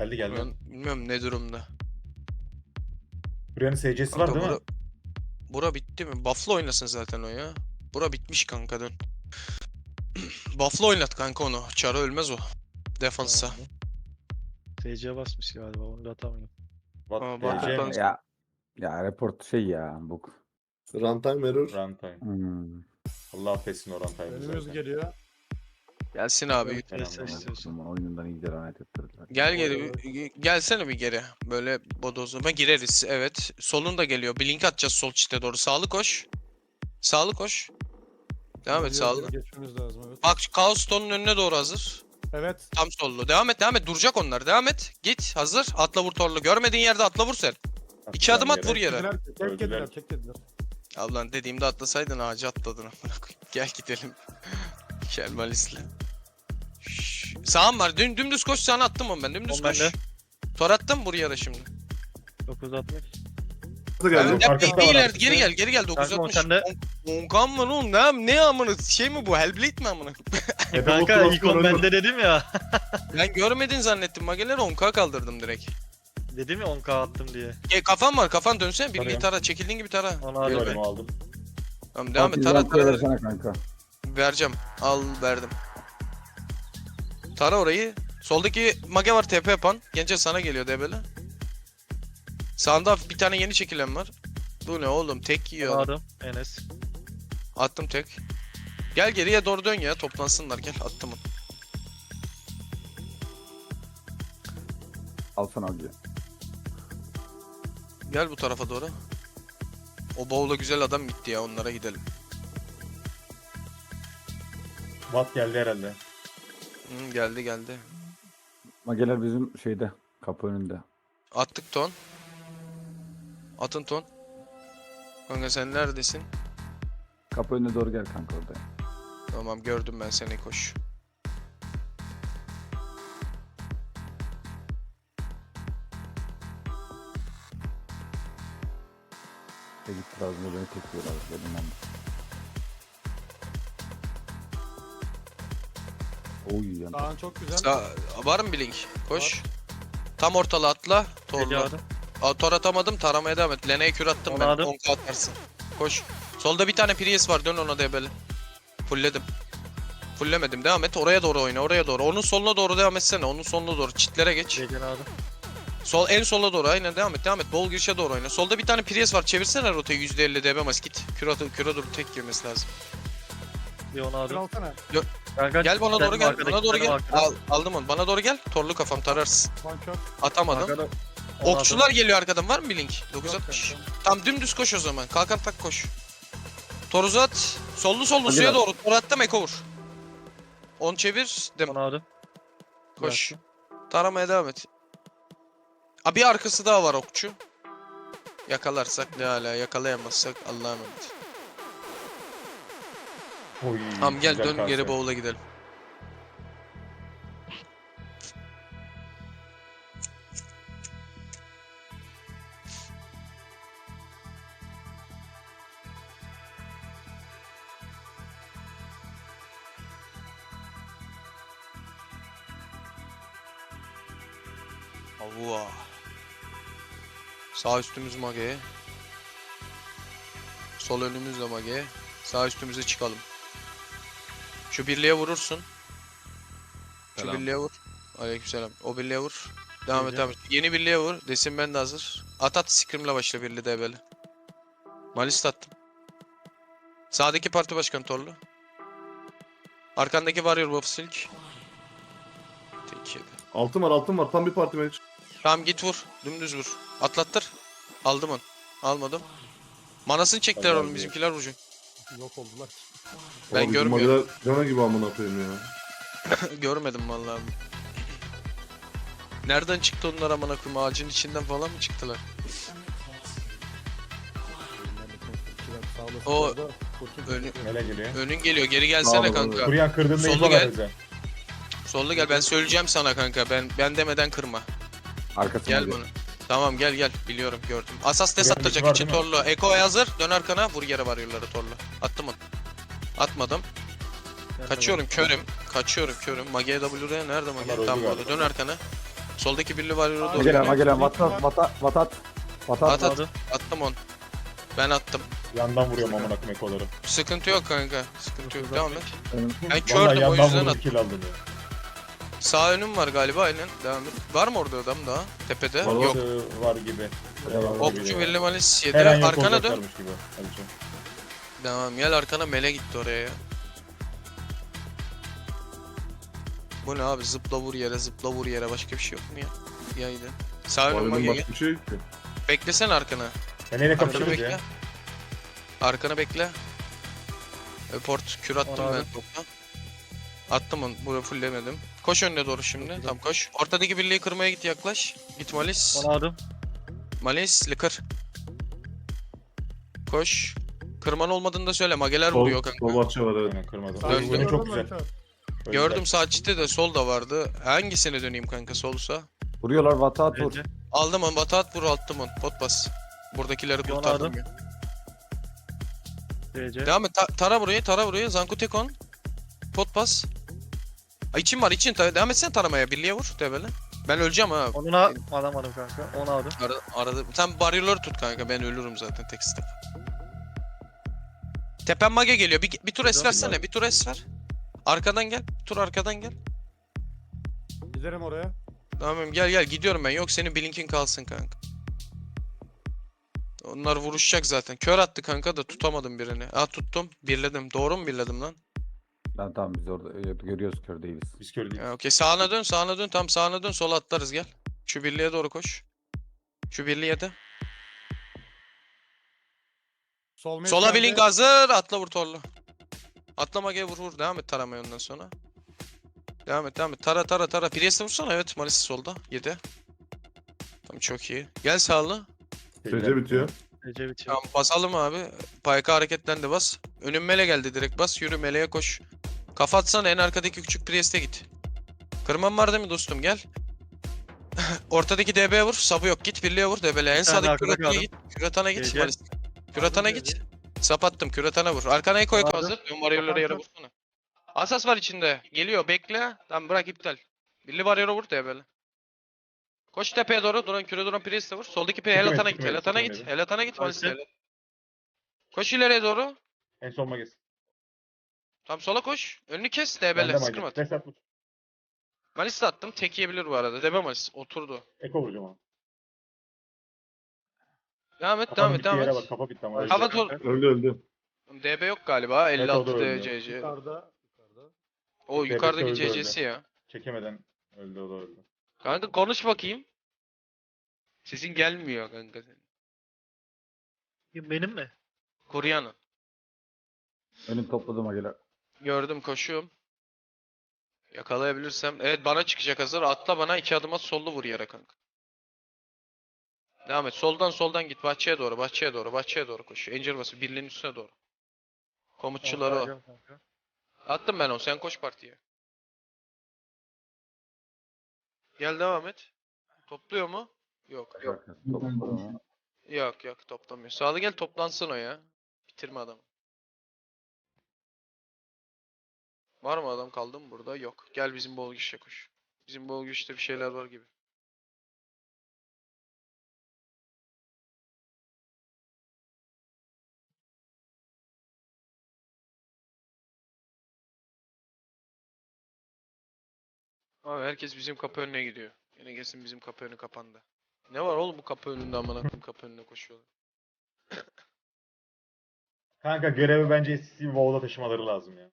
Geldi geldi. Ben bilmiyorum ne durumda. Buranın SC'si var Kanka değil mi? bura, bura bitti mi? Buffalo oynasın zaten o ya. Bura bitmiş kanka dön. Buffalo oynat kanka onu. Çara ölmez o. Defansa. TC basmış galiba onu da atamıyor. What Aa, mi? Ya ya report şey ya bu. Runtime error. Runtime. Hmm. Allah affetsin o runtime'ı Önümüz zaten. geliyor. Gelsin abi. Evet, istiyorsun. Oyundan iyice lanet ettirdiler. Gel geri. Bir- Gelsene bir geri. Böyle bodozlama gireriz. Evet. Solun da geliyor. Blink atacağız sol çite doğru. Sağlı koş. Sağlı koş. Devam et sağlı. Geçmemiz lazım evet. Bak Chaos Stone'un önüne doğru hazır. Evet. Tam sollu. Devam et devam et. Duracak onlar. Devam et. Git. Hazır. Atla vur torlu. Görmediğin yerde atla vur sen. İki adım at vur yere. Tekdediler, tek dediler, tek dediler. Allah'ın dediğimde atlasaydın ağacı atladın. amına koyayım. Gel gidelim. Gel Malis'le. Şşş. Sağım var. Düm, dümdüz koş sana attım onu ben. Dümdüz On koş. bende. Tor attım buraya da şimdi. 960. Hızlı geldi. Evet, arkası yap, da var, ileri, arkası. geri gel geri gel Kanka, 960. sen de- Onkan mı oğlum ne, ne amına şey mi bu Hellblade mi amına? Epe Kanka ilk on bende dedim ya. Ben görmedin zannettim mageleri 10k kaldırdım direkt. dedim ya 10k attım diye. E, kafan var kafan dönsene bir Tarıyorum. tara çekildiğin gibi tara. Onu Gel aldım. be. Ölümü aldım. Tamam devam et tara yüz tara. versene kanka. Vereceğim. Al verdim. Tara orayı. Soldaki mage var TP yapan. Gence sana geliyor debeli. Sağında bir tane yeni çekilen var. Bu ne oğlum tek yiyor. adam. Aldım. Enes. Attım tek. Gel geriye doğru dön ya toplansınlar gel attım onu. Alsana avcı. Gel bu tarafa doğru. O bowl'a güzel adam gitti ya onlara gidelim. Watt geldi herhalde. Hı, geldi geldi. Mageler bizim şeyde kapı önünde. Attık ton. Atın ton. Kanka sen neredesin? Kapı önüne doğru gel kanka orada. Tamam gördüm ben seni koş. Çekip birazını beni tekliyorlar. Dedim ben. Oy yan. Kaan çok güzel. Sa var mı bir link? Koş. Tam ortalı atla. Torla. Aa, tor atamadım taramaya devam et. Lene'ye kür attım ben. Onu aldım. 10k atarsın. Koş. Solda bir tane Prius var dön ona debeli. Fullledim. Fullemedim devam et oraya doğru oyna oraya doğru. Onun soluna doğru devam etsene onun soluna doğru çitlere geç. Geliyorum abi. Sol en sola doğru aynen devam et devam et. Bol girişe doğru oyna. Solda bir tane Prius var çevirsene rotayı %50 DB mas git. Kür atı küre dur tek girmesi lazım. Bir onu aldım. alsana. Kanka, Gel bana doğru gel. Bana doğru gel. Al, aldım onu. Bana doğru gel. Torlu kafam tararsın. Bonkör. Atamadım. Okçular geliyor arkadan var mı bir link? Yok 960. kanka. Tam dümdüz koş o zaman. Kalkan tak koş. Toruzu at. Sollu sollu Hadi suya lan. doğru. Tor attım eko vur. 10 çevir. Dem. Onu aldım. Koş. Taramaya devam et. Aa, bir arkası daha var okçu. Yakalarsak ne hala yakalayamazsak Allah'a emanet. Oy, Tamam gel güzel dön kanser. geri bowl'a gidelim. Avua. Sağ üstümüz mage. Sol önümüz de mage. Sağ üstümüze çıkalım. Şu birliğe vurursun. Şu Selam. birliğe vur. Aleykümselam. O birliğe vur. Devam et devam et. Yeni birliğe vur. Desin ben de hazır. At at scrimle başla birliği de böyle. Malist attım. Sağdaki parti başkanı Torlu. Arkandaki Warrior Buff Silk. Tek yedi. Altın var altın var. Tam bir parti match. Tamam git vur. Dümdüz vur. Atlattır. Aldım onu. Almadım. Manasını çektiler Hadi abi. bizimkiler Rucu. Yok oldular. Ben bizim görmüyorum. Cana gibi amına koyayım ya. Görmedim vallahi. abi. Nereden çıktı onlar amına koyayım? Ağacın içinden falan mı çıktılar? O- Bu arada Furkan önü- teşekkür ederim. Mele geliyor. Önün geliyor. Geri gelsene kanka. Kuryan kırdığında Sollu info gel. ver bize. Sollu gel. Ben söyleyeceğim sana kanka. Ben ben demeden kırma. Arkasına Gel bana. Tamam gel gel. Biliyorum gördüm. Asas des Kuryan atacak dışı var için değil mi? Torlu. Eko hazır. Dön arkana. Vur yere varıyorları Torlu. Attım onu. Atmadım. Kaçıyorum körüm. Kaçıyorum körüm. Mage WR nerede Mage? Onlar öldü Tam burada. galiba. Dön arkana. Soldaki birli var yürüdü. Magelen Magelen Vatat Vatat Vatat Vatat At at. Attım on. Ben attım. Yandan vuruyorum amına koyayım ekoları. Sıkıntı yok kanka. Sıkıntı yok. Devam et. Ben Vallahi kördüm o yandan yüzden vurdum attım. kill aldım ya. Sağ önüm var galiba aynen. Devam et. Var mı orada adam daha? Tepede? Var, var. Yok. Var gibi. Okçu ya. Villi Malis yedi. Her an yok Arkana dön. olacaklarmış gibi. Tamam gel arkana mele gitti oraya ya. Bu ne abi zıpla vur yere zıpla vur yere başka bir şey yok mu ya? Yaydı. Sağ önüme Mahallenin gel. başka bir şey yok ki. Beklesene arkana. Ben neyle Arkana kapışırız bekle. ya? Arkana bekle. Report kür attım Onu ben topla. Attım onu buraya fulllemedim. Koş önüne doğru şimdi. Tamam koş. Ortadaki birliği kırmaya git yaklaş. Git Malis. Onu aldım. Malis kır. Koş. Kırman olmadığını da söyle. Mageler Sol, vuruyor kanka. sol bahçe var evet. Aynen kırmadım. Döndüm. Oyunu çok güzel. Gördüm sağ çite de sol da vardı. Hangisine döneyim kanka solsa? Vuruyorlar Vatat vur. Seyirci. Aldım on batat vur attım on. Pot bas. Buradakileri Yon kurtardım aldım. ya. Seyirci. Devam et. ta- tara burayı, tara burayı. Zanku tek on. Pot bas. Ay için var için. Ta- devam etsene taramaya. Birliğe vur debele. Ben öleceğim ha. Onu al- alamadım kanka. Onu aldım. Ara, arada. Sen barrior'ları tut kanka. Ben ölürüm zaten tek step. Tepen mage geliyor. Bir, bir tur es versene. Bir tur es ver. Arkadan gel. Bir tur arkadan gel. Giderim oraya. Tamam gel gel gidiyorum ben. Yok senin blinkin kalsın kanka. Onlar vuruşacak zaten. Kör attı kanka da tutamadım birini. Aa tuttum. Birledim. Doğru mu birledim lan? Lan tamam biz orada öyle görüyoruz kör değiliz. Biz kör değiliz. Ya okey sağına dön sağına dön. Tam sağına dön sola atlarız gel. Şu birliğe doğru koş. Şu birliğe de. Sol Sola geldi. blink hazır. Atla vur torlu. Atla mage vur vur. Devam et taramaya ondan sonra. Devam et devam et. Tara tara tara. Priest'e vursana. Evet Malisi solda. 7. Tamam çok iyi. Gel sağlı. Sece bitiyor. Seyirci bitiyor. Tamam basalım abi. Payka hareketlendi bas. Önüm mele geldi direkt bas. Yürü meleğe koş. Kafa atsana en arkadaki küçük prieste git. Kırmam var değil mi dostum gel. Ortadaki DB vur. Sabı yok git birliğe vur DB'le. En sağdaki küratana git. Küratana git. Malis. Küratana git. Sap attım küratana vur. Arkana eko eko Aldım. hazır. Ön varyorları yere vursana. Asas var içinde. Geliyor bekle. Tamam bırak iptal. Birli varyoru vur DB'le. Koş tepeye doğru. Duran küre duran prieste vur. Soldaki pe Çıkmayın, Helatana git. Helatana git. Helatana git. Malis. Helat. Koş ileriye doğru. En son magaz. Tam sola koş. Önünü kes DB'le. Sıkırma. magaz. Desat vur. Malis de attım. Tek yiyebilir bu arada. DB Malis. Oturdu. Eko vuracağım abi. Devam et. Kafanın Devam et. bittiği Devam yere et. bak kafa bitti ama. Tor- kanka. Öldü öldü. DB yok galiba. Evet, o da 56 öldü. DCC. Yukarıda. Yukarıda. O yukarıdaki öldü. CC'si ya. Çekemeden öldü o da öldü. Kanka konuş bakayım. Sesin gelmiyor kanka senin. Benim mi? Koruyan'ın. Önüm topladı Mageler. Gördüm koşuyorum. Yakalayabilirsem. Evet bana çıkacak hazır. Atla bana iki adım at sollu vur yere kanka. Devam et. Soldan soldan git. Bahçeye doğru. Bahçeye doğru. Bahçeye doğru koş. Angel bası. Birliğin üstüne doğru. Komutçuları o. Attım ben onu. Sen koş partiye. Gel devam et. Topluyor mu? Yok. Yok. Yok yok toplamıyor. Sağlı gel toplansın o ya. Bitirme adamı. Var mı adam kaldı mı burada? Yok. Gel bizim bol güçle koş. Bizim bol güçte bir şeyler var gibi. Abi herkes bizim kapı önüne gidiyor. Yine gelsin bizim kapı önü kapandı. Ne var oğlum bu kapı önünde amına koyayım kapı önüne koşuyorlar. Kanka görevi bence gibi WoW'da taşımaları lazım ya.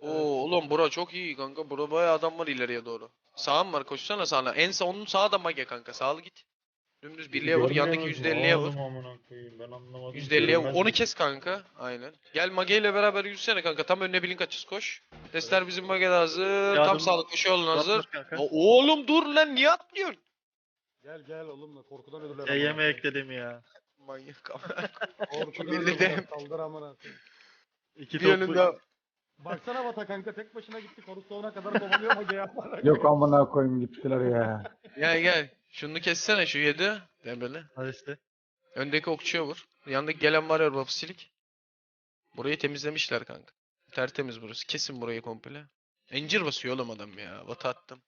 Oo oğlum bura çok iyi kanka. Bura bayağı adam var ileriye doğru. Sağım var koşsana sağına. En sağ onun sağa da mage kanka. Sağlı git. Dümdüz birliğe vur. Görmüyor Yandaki musun? %50'ye vur. Oğlum amına koyayım, Ben anlamadım. %50'ye vur. Onu kes kanka. Aynen. Gel mage ile beraber yürüsene kanka. Tam önüne blink açız koş. Testler bizim mage de hazır. Tam Yardım- sağlık koşu yolun hazır. O- oğlum dur lan niye atlıyorsun? Gel gel oğlum da korkudan ölürler. E, yeme ekledim ya. Manyak Korkudan Birli ölürler. de- Kaldır amına. koyayım. İki Bir topu. önünde Baksana Bata kanka tek başına gitti. Korusona kadar kovalıyor mu ya? Yok amına koyayım gittiler ya. Gel gel. Şunu kessene şu 7. Dembele. Hadi Öndeki okçuya vur. Yandaki gelen var ya Vapsilik. Burayı temizlemişler kanka. Tertemiz burası. Kesin burayı komple. Encir basıyor oğlum adam ya. Vata attım.